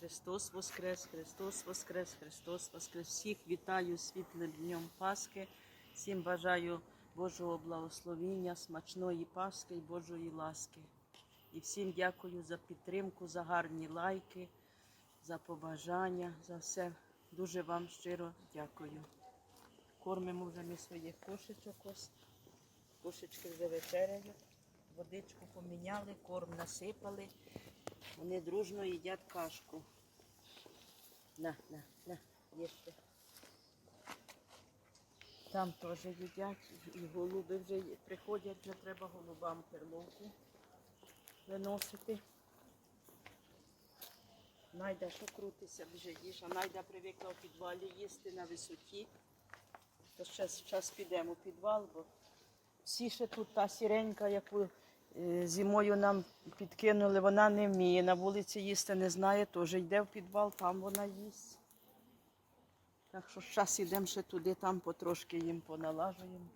Христос Воскрес, Христос Воскрес, Христос Воскрес. Всіх вітаю світлим днем Пасхи. Всім бажаю Божого благословіння, смачної Пасхи і Божої ласки. І всім дякую за підтримку, за гарні лайки, за побажання, за все. Дуже вам щиро дякую. Кормимо вже ми своїх кошечок ось. Кошечки вже вечеряють. Водичку поміняли, корм насипали. Вони дружно їдять кашку. На, на, на, їжте. Там теж їдять, і голуби вже приходять, вже треба голубам перловку виносити. Найда, що крутиться, вже їж, а Найда привикла в підвалі їсти на висоті. То ще зараз підемо у підвал, бо всі ще тут та сіренька, яку зимою нам підкинули, вона не вміє. На вулиці їсти не знає, теж йде в підвал, там вона їсть. Так що зараз йдемо ще туди, там потрошки їм поналажуємо.